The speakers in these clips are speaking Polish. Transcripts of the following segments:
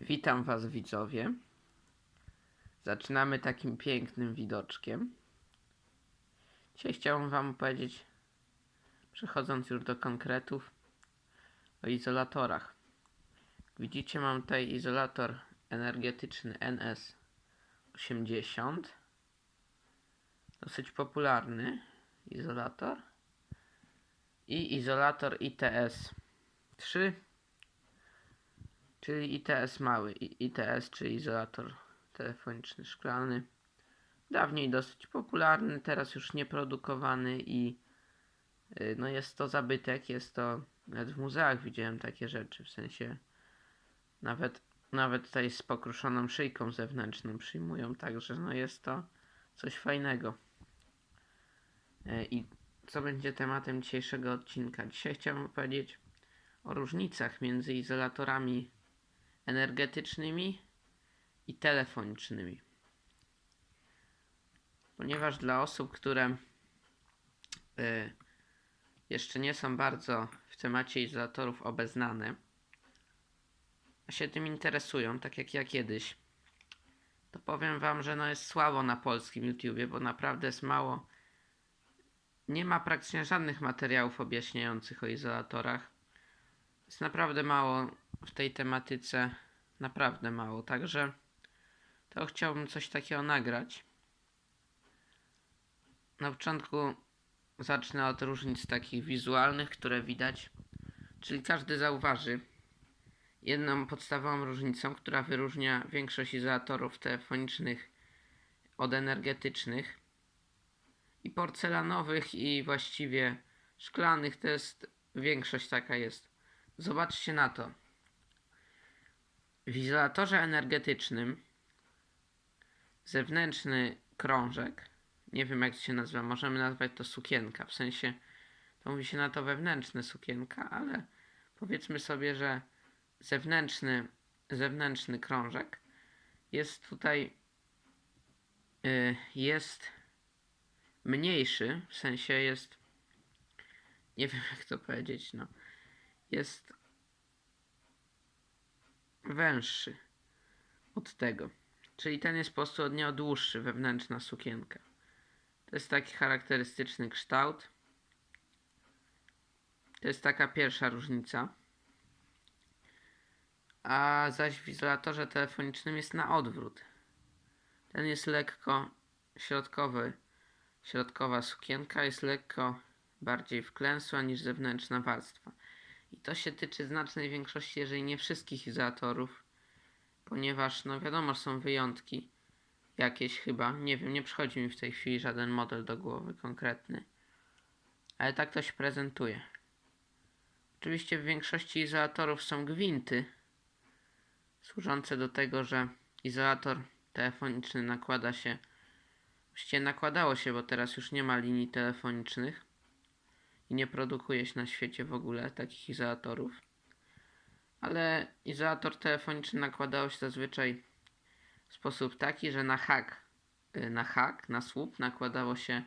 Witam Was widzowie. Zaczynamy takim pięknym widoczkiem. Dzisiaj chciałbym Wam powiedzieć, przechodząc już do konkretów, o izolatorach. Widzicie mam tutaj izolator energetyczny NS80. Dosyć popularny izolator. I izolator ITS-3 czyli ITS mały, ITS, czyli izolator telefoniczny szklany. Dawniej dosyć popularny, teraz już nieprodukowany i y, no jest to zabytek, jest to nawet w muzeach widziałem takie rzeczy, w sensie nawet, nawet tutaj z pokruszoną szyjką zewnętrzną przyjmują, także no jest to coś fajnego. Y, I co będzie tematem dzisiejszego odcinka? Dzisiaj chciałbym powiedzieć o różnicach między izolatorami energetycznymi i telefonicznymi. Ponieważ dla osób, które y, jeszcze nie są bardzo w temacie izolatorów obeznane, a się tym interesują, tak jak ja kiedyś, to powiem Wam, że no jest słabo na polskim YouTubie, bo naprawdę jest mało. Nie ma praktycznie żadnych materiałów objaśniających o izolatorach. Jest naprawdę mało w tej tematyce naprawdę mało, także to chciałbym coś takiego nagrać. Na początku zacznę od różnic takich wizualnych, które widać, czyli każdy zauważy jedną podstawową różnicą, która wyróżnia większość izolatorów telefonicznych od energetycznych i porcelanowych i właściwie szklanych to jest większość taka jest. Zobaczcie na to. W izolatorze energetycznym zewnętrzny krążek, nie wiem jak to się nazywa, możemy nazwać to sukienka, w sensie to mówi się na to wewnętrzne sukienka, ale powiedzmy sobie, że zewnętrzny, zewnętrzny krążek jest tutaj y, jest mniejszy, w sensie jest nie wiem jak to powiedzieć, no jest węższy od tego. Czyli ten jest po prostu od niego dłuższy, wewnętrzna sukienka. To jest taki charakterystyczny kształt. To jest taka pierwsza różnica. A zaś w izolatorze telefonicznym jest na odwrót. Ten jest lekko środkowy. Środkowa sukienka jest lekko bardziej wklęsła niż zewnętrzna warstwa. I to się tyczy znacznej większości, jeżeli nie wszystkich izolatorów, ponieważ no wiadomo, są wyjątki jakieś chyba. Nie wiem, nie przychodzi mi w tej chwili żaden model do głowy konkretny. Ale tak to się prezentuje. Oczywiście w większości izolatorów są gwinty służące do tego, że izolator telefoniczny nakłada się Właściwie nakładało się, bo teraz już nie ma linii telefonicznych i nie produkuje się na świecie w ogóle takich izolatorów. Ale izolator telefoniczny nakładało się zazwyczaj w sposób taki, że na hak, y, na hak, na słup nakładało się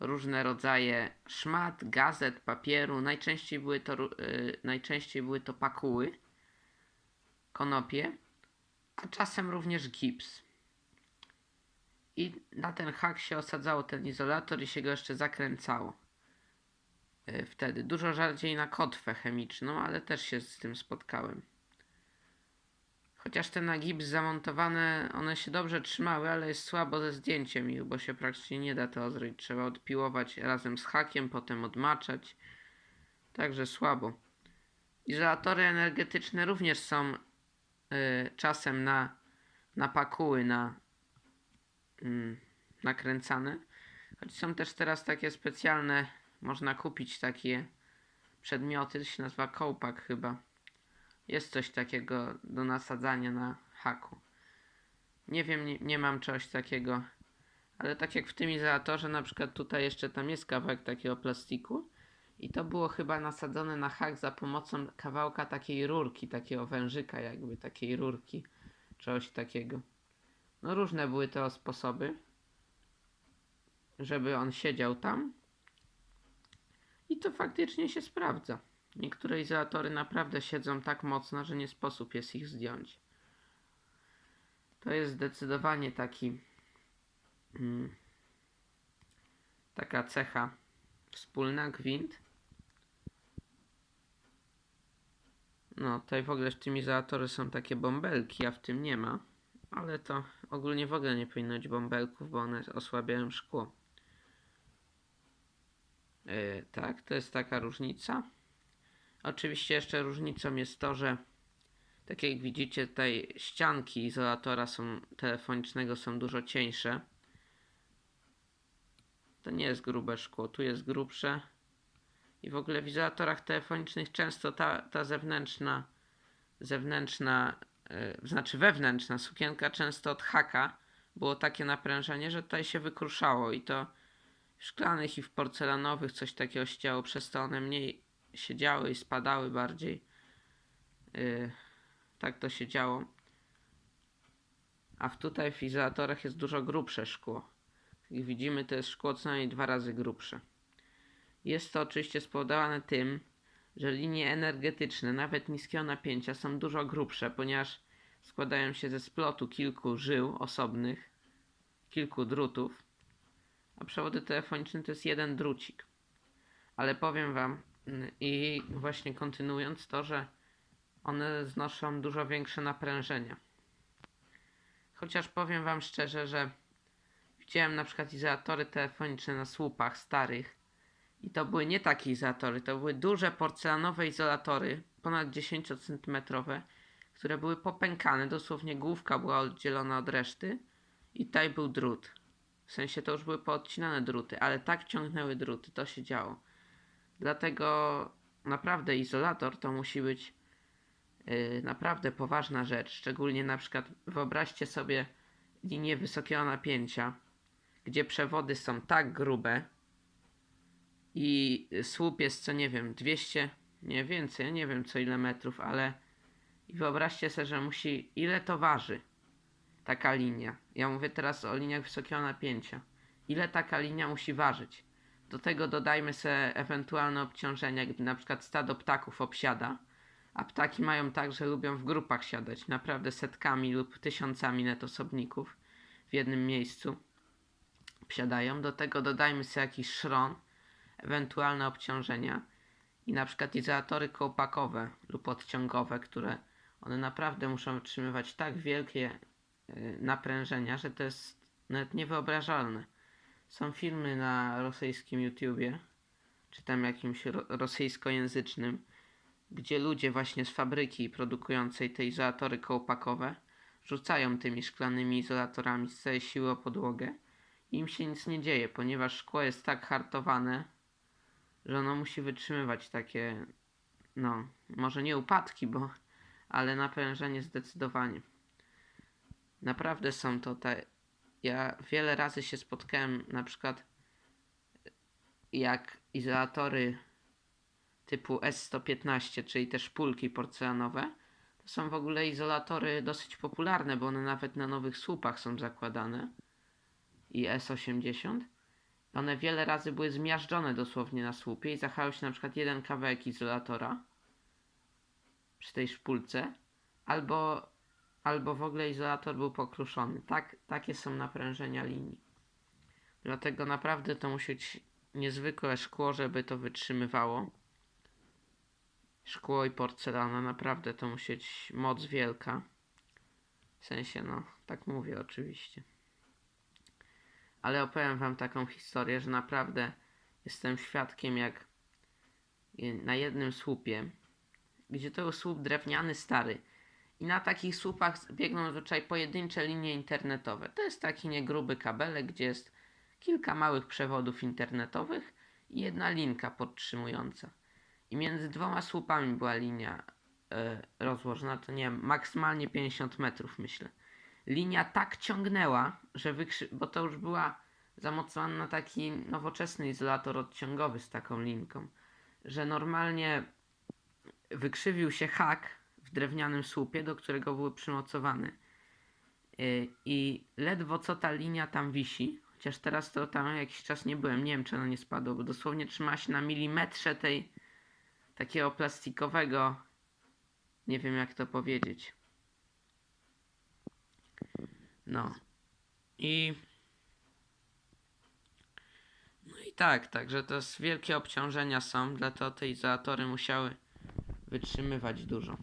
różne rodzaje szmat, gazet, papieru. Najczęściej były to, y, najczęściej były to pakuły, konopie, a czasem również gips. I na ten hak się osadzało ten izolator i się go jeszcze zakręcało. Y, Wtedy dużo rzadziej na kotwę chemiczną, ale też się z tym spotkałem. Chociaż te na gips zamontowane, one się dobrze trzymały, ale jest słabo ze zdjęciem ich, bo się praktycznie nie da to zrobić. Trzeba odpiłować razem z hakiem, potem odmaczać. Także słabo. Izolatory energetyczne również są y, czasem na, na pakuły, na mm, nakręcane. Choć są też teraz takie specjalne, można kupić takie przedmioty, to się nazywa kołpak chyba. Jest coś takiego do nasadzania na haku. Nie wiem, nie, nie mam czegoś takiego, ale tak jak w tym izolatorze, na przykład tutaj jeszcze tam jest kawałek takiego plastiku i to było chyba nasadzone na hak za pomocą kawałka takiej rurki, takiego wężyka jakby, takiej rurki, czegoś takiego. No różne były to sposoby, żeby on siedział tam. I to faktycznie się sprawdza. Niektóre izolatory naprawdę siedzą tak mocno, że nie sposób jest ich zdjąć. To jest zdecydowanie taki mm, taka cecha wspólna, gwint. No, tutaj w ogóle w tym izolatory są takie bąbelki, a w tym nie ma. Ale to ogólnie w ogóle nie powinno być bąbelków, bo one osłabiają szkło. Yy, tak, to jest taka różnica. Oczywiście jeszcze różnicą jest to, że tak jak widzicie tutaj ścianki izolatora są, telefonicznego są dużo cieńsze. To nie jest grube szkło, tu jest grubsze. I w ogóle w izolatorach telefonicznych często ta, ta zewnętrzna, zewnętrzna, yy, znaczy wewnętrzna sukienka często od haka było takie naprężenie, że tutaj się wykruszało i to szklanych i w porcelanowych coś takiego działo, przez to one mniej siedziały i spadały bardziej. Yy, tak to się działo. A w tutaj w izolatorach jest dużo grubsze szkło. Jak widzimy, to jest szkło co najmniej dwa razy grubsze. Jest to oczywiście spowodowane tym, że linie energetyczne, nawet niskiego napięcia, są dużo grubsze, ponieważ składają się ze splotu kilku żył osobnych, kilku drutów, a przewody telefoniczne to jest jeden drucik. Ale powiem Wam, mm, i właśnie kontynuując to, że one znoszą dużo większe naprężenia. Chociaż powiem Wam szczerze, że widziałem na przykład izolatory telefoniczne na słupach starych i to były nie takie izolatory, to były duże porcelanowe izolatory, ponad 10 cm, które były popękane, dosłownie główka była oddzielona od reszty i tutaj był drut. W sensie to już były poodcinane druty, ale tak ciągnęły druty, to się działo. Dlatego naprawdę izolator to musi być yy, naprawdę poważna rzecz. Szczególnie na przykład wyobraźcie sobie linię wysokiego napięcia, gdzie przewody są tak grube i słup jest co nie wiem 200, nie więcej, nie wiem co ile metrów, ale i wyobraźcie sobie, że musi ile to waży taka linia. Ja mówię teraz o liniach wysokiego napięcia. Ile taka linia musi ważyć? Do tego dodajmy sobie ewentualne obciążenia, gdy na przykład stado ptaków obsiada, a ptaki mają tak, że lubią w grupach siadać, naprawdę setkami lub tysiącami netosobników w jednym miejscu wsiadają. Do tego dodajmy sobie jakiś szron, ewentualne obciążenia i na przykład izolatory kołpakowe lub odciągowe, które one naprawdę muszą wytrzymywać tak wielkie naprężenia, że to jest nawet niewyobrażalne. Są filmy na rosyjskim YouTubie, czy tam jakimś ro rosyjskojęzycznym, gdzie ludzie właśnie z fabryki produkującej te izolatory kołpakowe rzucają tymi szklanymi izolatorami z całej siły o podłogę i im się nic nie dzieje, ponieważ szkło jest tak hartowane, że ono musi wytrzymywać takie, no, może nie upadki, bo, ale naprężenie zdecydowanie. Naprawdę są to te. Ja wiele razy się spotkałem, na przykład, jak izolatory typu S115, czyli te szpulki porcelanowe, to są w ogóle izolatory dosyć popularne, bo one nawet na nowych słupach są zakładane. I S80. One wiele razy były zmiażdżone dosłownie na słupie i zachał się na przykład jeden kawałek izolatora przy tej szpulce, albo, albo w ogóle izolator był pokruszony. Tak, takie są naprężenia linii. Dlatego naprawdę to musi być niezwykłe szkło, żeby to wytrzymywało. Szkło i porcelana, naprawdę to musi być moc wielka. W sensie, no, tak mówię oczywiście. Ale opowiem wam taką historię, że naprawdę jestem świadkiem jak na jednym słupie, gdzie to był słup drewniany stary i na takich słupach biegną zazwyczaj pojedyncze linie internetowe. To jest taki niegruby kabelek, gdzie jest kilka małych przewodów internetowych i jedna linka podtrzymująca. I między dwoma słupami była linia e, rozłożona, to nie wiem, maksymalnie 50 metrów myślę. Linia tak ciągnęła, że wykrzy... bo to już była zamocowana na taki nowoczesny izolator odciągowy z taką linką, że normalnie wykrzywił się hak drewnianym słupie, do którego były przymocowane. Yy, I ledwo co ta linia tam wisi, chociaż teraz to tam jakiś czas nie byłem, nie wiem czy ono nie spadło, bo dosłownie trzyma się na milimetrze tej takiego plastikowego, nie wiem jak to powiedzieć. No. I. No i tak, także to jest wielkie obciążenia są, dlatego te izolatory musiały wytrzymywać dużo.